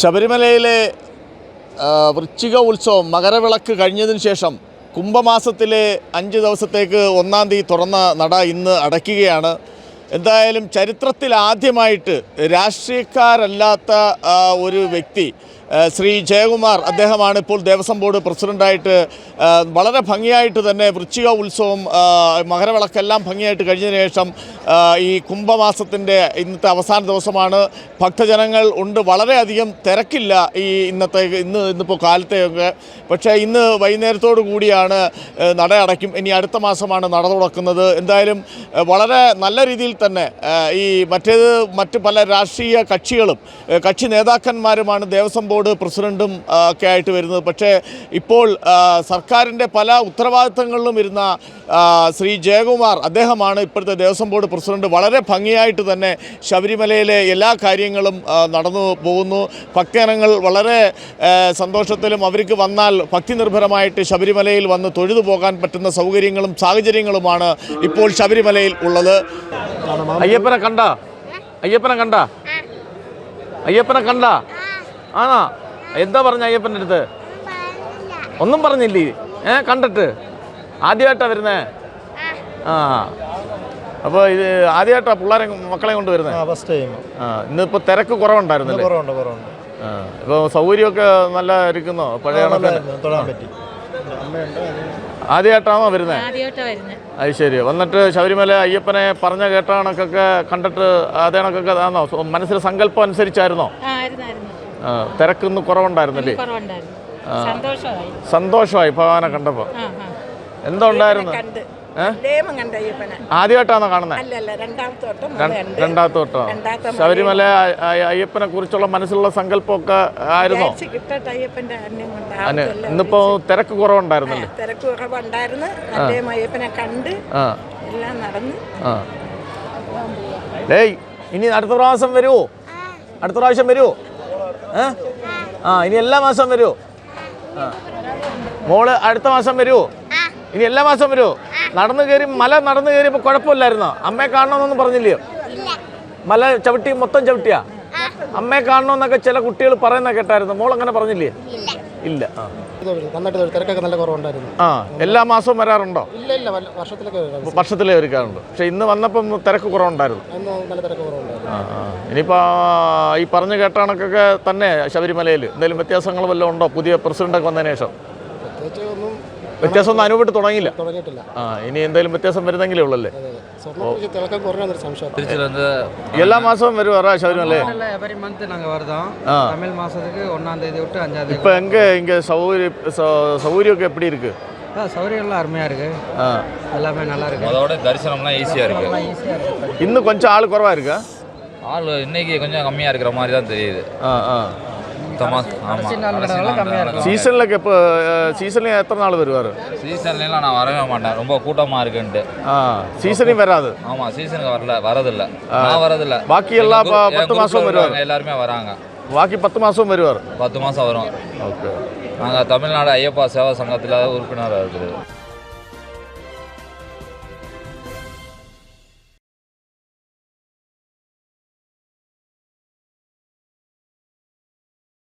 ശബരിമലയിലെ വൃശ്ചിക ഉത്സവം മകരവിളക്ക് കഴിഞ്ഞതിന് ശേഷം കുംഭമാസത്തിലെ അഞ്ച് ദിവസത്തേക്ക് ഒന്നാം തീയതി തുറന്ന നട ഇന്ന് അടയ്ക്കുകയാണ്. എന്തായാലും ചരിത്രത്തിൽ ആദ്യമായിട്ട് രാഷ്ട്രീയക്കാരല്ലാത്ത ഒരു വ്യക്തി ശ്രീ ജയകുമാർ അദ്ദേഹമാണ് ഇപ്പോൾ ദേവസ്വം ബോർഡ് പ്രസിഡന്റായിട്ട് വളരെ ഭംഗിയായിട്ട് തന്നെ വൃശ്ചിക ഉത്സവം മകരവിളക്കെല്ലാം ഭംഗിയായിട്ട് കഴിഞ്ഞതിന് ശേഷം ഈ കുംഭമാസത്തിന്റെ ഇന്നത്തെ അവസാന ദിവസമാണ്. ഭക്തജനങ്ങൾ ഉണ്ട് വളരെയധികം തിരക്കില്ല ഈ ഇന്നത്തെ ഇന്ന് ഇന്നിപ്പോൾ കാലത്തെയൊക്കെ. പക്ഷേ ഇന്ന് വൈകുന്നേരത്തോടു കൂടിയാണ് നട അടയ്ക്കും. ഇനി അടുത്ത മാസമാണ് നട തുറക്കുന്നത്. എന്തായാലും വളരെ നല്ല രീതിയിൽ തന്നെ ഈ മറ്റേത് മറ്റ് പല രാഷ്ട്രീയ കക്ഷികളും കക്ഷി നേതാക്കന്മാരുമാണ് ദേവസ്വം ബോർഡ് പ്രസിഡന്റും ഒക്കെ ആയിട്ട് വരുന്നത്. പക്ഷേ ഇപ്പോൾ സർക്കാരിന്റെ പല ഉത്തരവാദിത്തങ്ങളിലും ഇരുന്ന ശ്രീ ജയകുമാർ അദ്ദേഹമാണ് ഇപ്പോഴത്തെ ദേവസ്വം ബോർഡ് പ്രസിഡന്റ്. വളരെ ഭംഗിയായിട്ട് തന്നെ ശബരിമലയിലെ എല്ലാ കാര്യങ്ങളും നടന്നു പോകുന്നു. ഭക്തജനങ്ങൾ വളരെ സന്തോഷത്തിലും അവർക്ക് വന്നാൽ ഭക്തി നിർഭരമായിട്ട് ശബരിമലയിൽ വന്ന് തൊഴുതു പോകാൻ പറ്റുന്ന സൗകര്യങ്ങളും സാഹചര്യങ്ങളുമാണ് ഇപ്പോൾ ശബരിമലയിൽ ഉള്ളത്. അയ്യപ്പനെ കണ്ട? അയ്യപ്പനെ കണ്ട? അയ്യപ്പനെ കണ്ട? ആണോ? എന്താ പറഞ്ഞ അയ്യപ്പന്റെ അടുത്ത്? ഒന്നും പറഞ്ഞില്ലേ? ഏ കണ്ടിട്ട്? ആദ്യമായിട്ടാണ് വരുന്നേ? ആ. അപ്പോൾ ഇത് ആദ്യമായിട്ടാ പിള്ളേരെ മക്കളെ കൊണ്ട് വരുന്നത് ആ ഫസ്റ്റ് ടൈം ആ ഇന്നിപ്പോൾ തിരക്ക് കുറവുണ്ടായിരുന്നു കുറവുണ്ട് കുറവുണ്ട്. ആ ഇപ്പോൾ സൗകര്യമൊക്കെ നല്ല ഇരിക്കുന്നോ? പഴയ തൊഴാൻ പറ്റി. ആദ്യമായിട്ടാണോ വരുന്നത് അത് ശരി. വന്നിട്ട് ശബരിമല അയ്യപ്പനെ പറഞ്ഞ കേട്ട കണക്കൊക്കെ കണ്ടിട്ട് അതേ കണക്കൊക്കെ ആണോ മനസ്സിലെ മനസ്സിൽ സങ്കല്പം അനുസരിച്ചായിരുന്നോ? തിരക്കൊന്ന് കുറവുണ്ടായിരുന്നല്ലേ? കുറവുണ്ടായിരുന്നു. സന്തോഷമായി. സന്തോഷമായി ഭഗവാനെ കണ്ടപ്പോൾ. എന്തോണ്ടായിരുന്നു? ആദ്യമായിട്ടാണോ കാണുന്നത് അല്ലല്ല രണ്ടാമത്തെ വട്ടം ശബരിമല അയ്യപ്പനെ കുറിച്ചുള്ള മനസ്സിലുള്ള സങ്കല്പമൊക്കെ ആയിരുന്നു. ഇന്നിപ്പോ തിരക്ക് കുറവുണ്ടായിരുന്നല്ലേ? തിരക്ക് കുറവുണ്ടായിരുന്നു. അയ്യപ്പനെ കണ്ട് എല്ലാം നടന്ന്. ഏയ് ഡേയ് ഇനി അടുത്ത പ്രാവശ്യം വരുമോ അടുത്ത പ്രാവശ്യം വരുമോ ആ ഇനി എല്ലാ മാസം വരുമോ ആ. മോൾ അടുത്ത മാസം വരുമോ ഇനി എല്ലാ മാസം വരുമോ നടന്നു കയറി മല നടന്നു കയറിയപ്പോൾ കുഴപ്പമില്ലായിരുന്നോ? അമ്മയെ കാണണമെന്നൊന്നും പറഞ്ഞില്ലയോ മല ചവിട്ടി മൊത്തം ചവിട്ടിയാ? അമ്മയെ കാണണമെന്നൊക്കെ ചില കുട്ടികൾ പറയുന്ന കേട്ടായിരുന്നു. മോൾ അങ്ങനെ പറഞ്ഞില്ലേ? ഇല്ല. ആ. തിരക്കൊക്കെ നല്ല കുറവുണ്ടായിരുന്നു. ആ. എല്ലാ മാസവും വരാറുണ്ടോ? ഇല്ല ഇല്ല. വർഷത്തിലൊക്കെ വരാം. വർഷത്തിലേ ഒരുക്കാറുണ്ട് പക്ഷെ ഇന്ന് വന്നപ്പം തിരക്ക് കുറവുണ്ടായിരുന്നു. നല്ല തിരക്ക് ഇനിയിപ്പോൾ ഈ പറഞ്ഞ കേട്ട കണക്കൊക്കെ തന്നെ ശബരിമലയിൽ. എന്തെങ്കിലും വ്യത്യാസങ്ങൾ വല്ലതും ഉണ്ടോ? പുതിയ പ്രസിഡൻ്റൊക്കെ വന്നതിന് ശേഷം? വ്യത്യാസം ഒന്നും അനുഭവപ്പെട്ട് തുടങ്ങിയില്ല? തുടങ്ങിയിട്ടില്ല. ആ ഇനി എന്തെങ്കിലും വ്യത്യാസം വരുന്നെങ്കിലേ ഉള്ളല്ലേ? எல்லா மாசமும் வரும் வரா சபரிமலை எவரி மந்த் நாங்க வரதோம் தமிழ் மாசத்துக்கு ஒன்னாம் தேதி விட்டு அஞ்சாம் தேதி இப்போ எங்க இங்க சௌகரிய சௌகரியம் எப்படி இருக்கு சௌகரியம்லாம் அருமையா இருக்கு எல்லாமே நல்லா இருக்கு அதோட தரிசனம்லாம் ஈஸியா இருக்கு இன்னும் கொஞ்சம் ஆள் குறவா இருக்கா ஆள் இன்னைக்கு கொஞ்சம் கம்மியாக இருக்கிற மாதிரி தான் தெரியுது. ஆ ஆ. மாசம். சீசனில் எப்போ சீசன்லேயும் எத்தனை நாள் வருவார்? சீசன்லாம் நான் வரவே மாட்டேன். ரொம்ப கூட்டமாக இருக்குன்ட்டு. ஆ சீசனையும் வராது. ஆமாம் சீசனுக்கு வரல வரதில்ல. நான் வரதில்ல. பாக்கி ப- பத்து மாசம் வருவாங்க. எல்லாருமே வராங்க. பாக்கி பத்து மாதம் வருவார். பத்து மாதம் வரும். ஓகே. நாங்கள் தமிழ்நாடு ஐயப்பா சேவா சங்கத்தில் உறுப்பினராக இருக்குது.